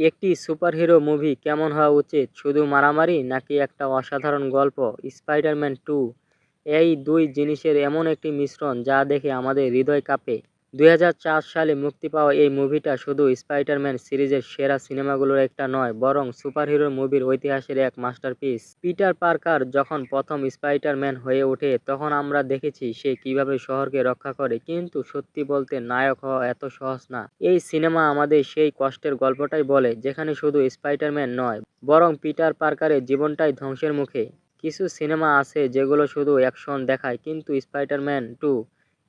একটি superhero movie কেমন হওয়া উচিত? শুধু মারামারি নাকি একটা অসাধারণ গল্প? Spiderman two. এই দুই জিনিসের এমন একটি মিশ্রণ যা দেখে আমাদের হৃদয় কাঁপে। দুই হাজার চার সালে মুক্তি পাওয়া এই মুভিটা শুধু স্পাইডারম্যান সিরিজের সেরা সিনেমাগুলোর একটা নয়, বরং সুপারহিরো মুভির ঐতিহাসের এক মাস্টারপিস। পিটার পার্কার যখন প্রথম স্পাইডারম্যান হয়ে ওঠে, তখন আমরা দেখেছি সে কীভাবে শহরকে রক্ষা করে, কিন্তু সত্যি বলতে নায়ক হওয়া এত সহজ না। এই সিনেমা আমাদের সেই কষ্টের গল্পটাই বলে, যেখানে শুধু স্পাইডারম্যান নয়, বরং পিটার পার্কারের জীবনটাই ধ্বংসের মুখে। কিছু সিনেমা আছে যেগুলো শুধু অ্যাকশন দেখায়, কিন্তু স্পাইডারম্যান টু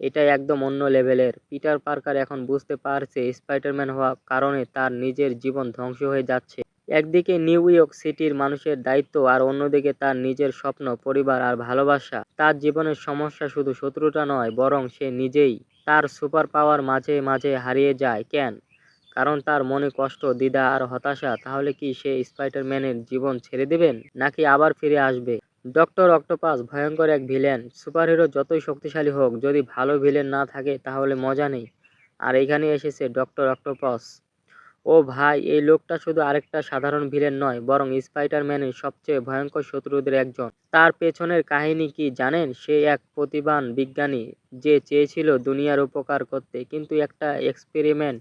এটা একদম অন্য লেভেলের। পিটার পার্কার এখন বুঝতে পারছে স্পাইডারম্যান হওয়া কারণে তার নিজের জীবন ধ্বংস হয়ে যাচ্ছে। একদিকে নিউ ইয়র্ক সিটির মানুষের দায়িত্ব আর অন্যদিকে তার নিজের স্বপ্ন, পরিবার আর ভালোবাসা। তার জীবনের সমস্যা শুধু শত্রুটা নয়, বরং সে নিজেই তার সুপার পাওয়ার মাঝে মাঝে হারিয়ে যায়। কেন? কারণ তার মনে কষ্ট, দ্বিধা আর হতাশা, তাহলে কি সে স্পাইডারম্যানের জীবন ছেড়ে দেবেন নাকি আবার ফিরে আসবে? ডক্টর অক্টোপাস ভয়ঙ্কর এক ভিলেন। সুপারহিরো যতই শক্তিশালী হোক, যদি ভালো ভিলেন না থাকে, তাহলে মজা নেই। আর এখানে এসেছে ডক্টর অক্টোপাস। ও ভাই, এই লোকটা শুধু আরেকটা সাধারণ ভিলেন নয়, বরং স্পাইডারম্যানের সবচেয়ে ভয়ঙ্কর শত্রুদের একজন। তার পেছনের কাহিনী কি জানেন? সে এক প্রতিভান বিজ্ঞানী যে চেয়েছিল দুনিয়ার উপকার করতে, কিন্তু একটা এক্সপেরিমেন্ট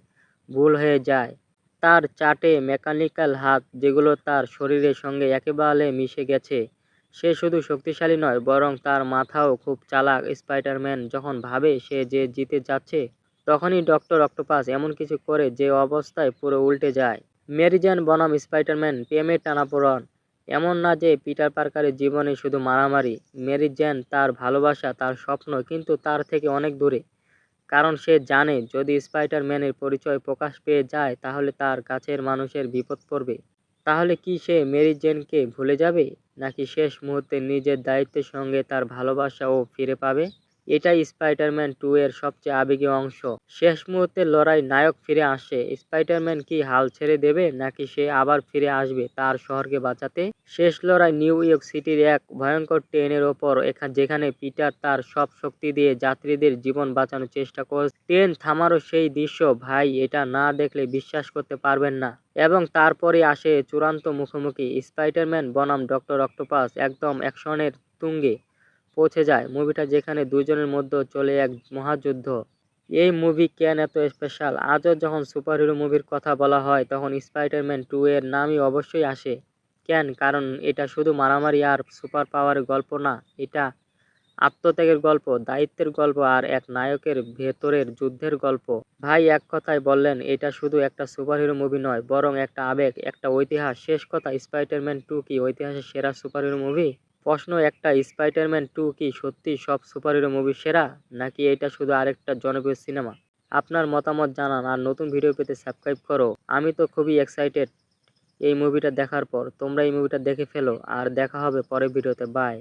ভুল হয়ে যায়। তার চাটে মেকানিক্যাল হাত, যেগুলো তার শরীরের সঙ্গে একেবারে মিশে গেছে। সে শুধু শক্তিশালী নয়, বরং তার মাথাও খুব চালাক স্পাইডারম্যান। যখন ভাবে সে যে জিতে যাচ্ছে, তখনই ডক্টর অক্টোপাস এমন কিছু করে যে অবস্থায় পুরো উল্টে যায়। মেরিজেন বনাম স্পাইডারম্যান প্রেমের টানাপোড়ন। এমন না যে পিটার পার্কারের জীবনে শুধু মারামারি। মেরি জেন তার ভালোবাসা, তার স্বপ্ন কিন্তু তার থেকে অনেক দূরে। কারণ সে জানে, যদি স্পাইডারম্যানের পরিচয় প্রকাশ পেয়ে যায়, তাহলে তার কাছের মানুষের বিপদ পড়বে। তাহলে কি সে মেরি জেনকে ভুলে যাবে? নাকি শেষ মুহূর্তে নিজের দায়িত্বের সঙ্গে তার ভালোবাসাও ফিরে পাবে? এটাই স্পাইডারম্যান টু এর সবচেয়ে আবেগীয় অংশ। শেষ মুহূর্তের লড়াই নায়ক ফিরে আসে। স্পাইডারম্যান কি হাল ছেড়ে দেবে, নাকি সে আবার ফিরে আসবে তার শহরকে বাঁচাতে? শেষ লড়াই নিউ ইয়র্ক সিটির এক ভয়ঙ্কর ট্রেনের ওপর যেখানে পিটার তার সব শক্তি দিয়ে যাত্রীদের জীবন বাঁচানোর চেষ্টা করছে ট্রেন থামারও সেই দৃশ্য, ভাই, এটা না দেখলে বিশ্বাস করতে পারবেন না। এবং তারপরে আসে চূড়ান্ত মুখোমুখি স্পাইডারম্যান বনাম ডক্টর অক্টোপাস, একদম অ্যাকশনের তুঙ্গে। পৌঁছে যায়। মুভিটা যেখানে দুজনের মধ্যে চলে এক মহাযুদ্ধ। এই মুভি কেন এত স্পেশাল আজও যখন সুপারহিরো মুভির কথা বলা হয়, তখন স্পাইডারম্যান টু এর নামই অবশ্যই আসে। কেন? কারণ এটা শুধু মারামারি আর সুপার পাওয়ারের গল্প না, এটা আত্মত্যাগের গল্প, দায়িত্বের গল্প আর এক নায়কের ভেতরের যুদ্ধের গল্প। ভাই এক কথায় বললেন, এটা শুধু একটা সুপারহিরো মুভি নয়, বরং একটা আবেগ, একটা ঐতিহাস। শেষ কথা স্পাইডারম্যান টু কি? ঐতিহাসের সেরা সুপারহিরো মুভি প্রশ্ন, একটা স্পাইডারম্যান টু কি সত্যি সব সুপারহিরো মুভি সেরা, নাকি এটা শুধু আরেকটা জনপ্রিয় সিনেমা? আপনার মতামত জানান আর নতুন ভিডিও পেতে সাবস্ক্রাইব করো। আমি তো খুবই এক্সাইটেড এই মুভিটা দেখার পর। তোমরা এই মুভিটা দেখে ফেলো আর দেখা হবে পরের ভিডিওতে। বাই